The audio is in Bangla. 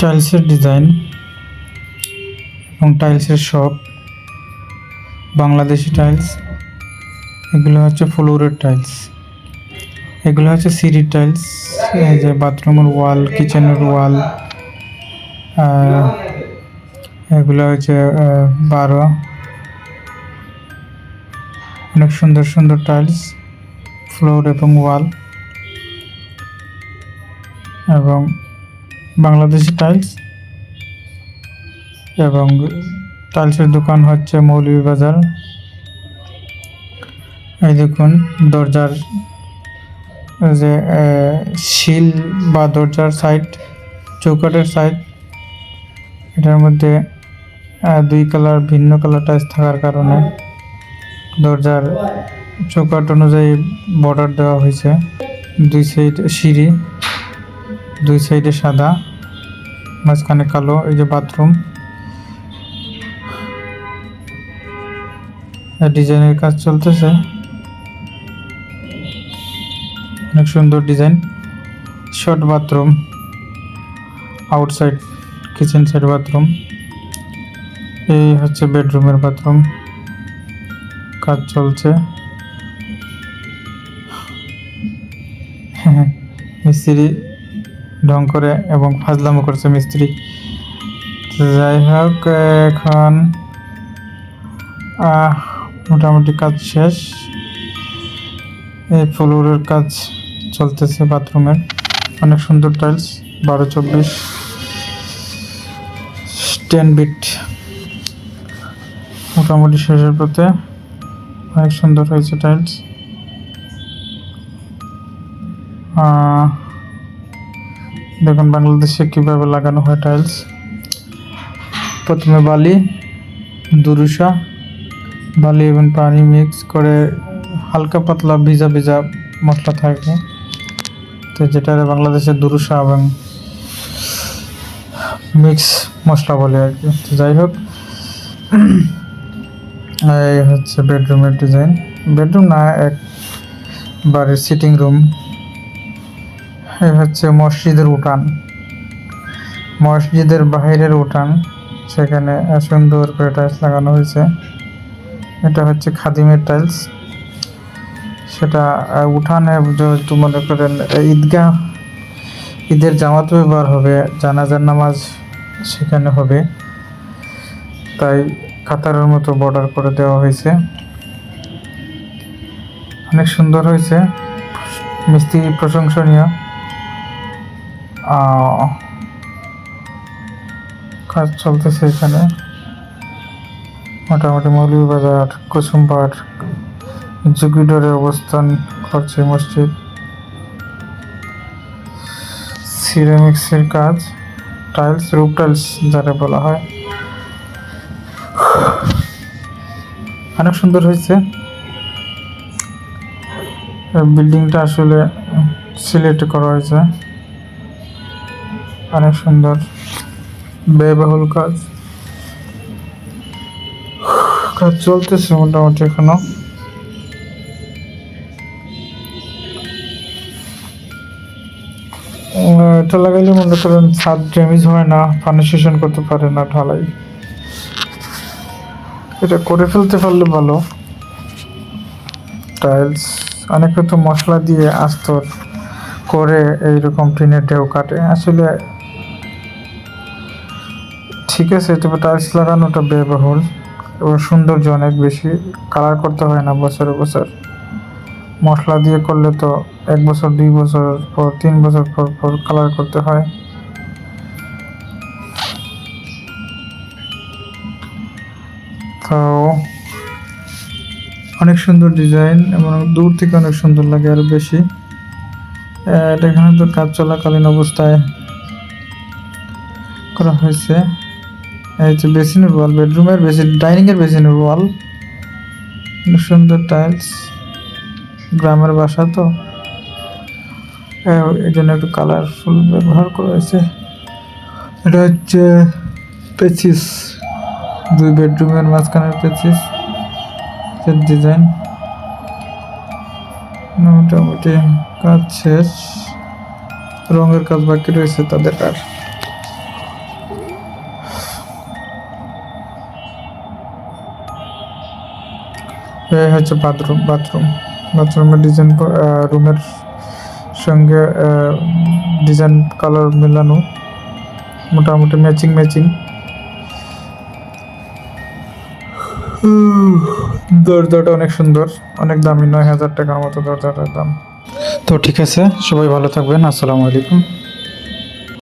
টাইলসের ডিজাইন এবং টাইলসের শপ, বাংলাদেশি টাইলস, এগুলো হচ্ছে ফ্লোরের টাইলস। এগুলো হচ্ছে সিঁড়ির টাইলস, এই যে বাথরুমের ওয়াল, কিচেনের ওয়াল এগুলো হচ্ছে বারো। অনেক সুন্দর সুন্দর টাইলস, ফ্লোর এবং ওয়াল এবং বাংলাদেশি টাইলস এবং টাইলসের দোকান হচ্ছে মৌলভীবাজার এই দেখুন, দরজার যে শিল বা দরজার সাইড চৌকাটের সাইড এটার মধ্যে দুই কালার ভিন্ন কালার টাইলস থাকার কারণে দরজার চৌকাট অনুযায়ী বর্ডার দেওয়া হয়েছে। দুই সাইড সিঁড়ি, দুই সাইডে সাদা। মাঝখানে কালো, এই যে বাথরুম। ডিজাইনের কাজ চলতেছে। অনেক সুন্দর design. Short bathroom outside kitchen side bathroom এই হচ্ছে বেডরুমের বাথরুম কাজ চলছে। মিস্ত্রি ঢং করে এবং ফাজলামো করছে মিস্ত্রি। যাই হোক এখন মোটামুটি কাজ শেষ। এই ফ্লোরের কাজ চলতেছে বাথরুমের। অনেক সুন্দর টাইলস, বারো চব্বিশ। টেন বিট। মোটামুটি শেষের পথে অনেক সুন্দর হয়েছে টাইলস। দেখুন বাংলাদেশে কীভাবে লাগানো হয় টাইলস প্রথমে বালি দুরুষা বালি এবং পানি মিক্স করে হালকা পাতলা ভিজা ভিজা মশলা থাকে। তো যেটা বাংলাদেশের দুরুষা এবং মিক্স মশলা বলে আর কি। তো যাই হোক, এই হচ্ছে বেডরুমের ডিজাইন বেডরুম না এক বাড়ির সিটিং রুম হচ্ছে মসজিদের উঠান। মসজিদের বাইরের উঠান, সেখানে সুন্দর করে টাইলস লাগানো হয়েছে। এটা হচ্ছে খাদিমের টাইলস সেটা উঠানে যেহেতু মনে করেন ঈদগাহ, ঈদের জামাত ব্যবহার হবে, জানাজার নামাজ সেখানে হবে। তাই কাতারের মতো বর্ডার করে দেওয়া হয়েছে। অনেক সুন্দর হয়েছে। মিস্ত্রি প্রশংসনীয়। কাজ চলতেছে এখানে। মোটামুটি মৌলভীবাজার কুসুমপাড় জুগিডোরে অবস্থান করছে মসজিদ। সিরামিক্সের কাজ, টাইলস রুপ টাইলস যারা বলা হয়। অনেক সুন্দর হয়েছে। বিল্ডিংটা আসলে সিলেক্ট করা হয়েছে। অনেক সুন্দর। ব্যয়বহুল কাজ। কাজ চলতেছে মোটামুটি এখনও। এটা লাগাইলে মনে করেন ছাদ ড্যামেজ হয় না পানি শোষণ করতে পারে না ঢালাই। এটা করে ফেলতে পারলে ভালো। টাইলস, অনেকে তো মশলা দিয়ে আস্তর করে এইরকম টিনের ঢেউ কাটে। আসলে ঠিক আছে, তবে টাইলস লাগানোটা ব্যয়বহুল এবং সৌন্দর্য অনেক বেশি। কালার করতে হয় না বছরে বছর। মশলা দিয়ে করলে তো এক বছর, দুই বছর পর, তিন বছর পর পর কালার করতে হয়। তো অনেক সুন্দর ডিজাইন এবং দূর থেকে অনেক সুন্দর লাগে আরও বেশি। এটা এখানে তো কাজ চলাকালীন অবস্থায় করা হয়েছে। এই যে বেসিনের ওয়াল, বেডরুমের বেসিন ডাইনিং এর বেসিনের ওয়াল। সুন্দর টাইলস, গ্রামের বাসা তো। এই জন্য একটু কালারফুল ব্যবহার করা হয়েছে। এটা হচ্ছে পেচিস, দুই বেডরুমের মাঝখানের পেচিস ডিজাইন মোটামুটি কাজ শেষ। রঙের কাজ বাকি রয়েছে তাদের আর। এই হচ্ছে বাথরুম বাথরুম বাথরুমের ডিজাইন রুমের সঙ্গে ডিজাইন কালার মেলানো। মোটামুটি ম্যাচিং ম্যাচিং দরজাটা অনেক সুন্দর। অনেক দামি, নয় হাজার টাকার মতো দরজাটার দাম। তো ঠিক আছে, সবাই ভালো থাকবেন, আসসালামু আলাইকুম।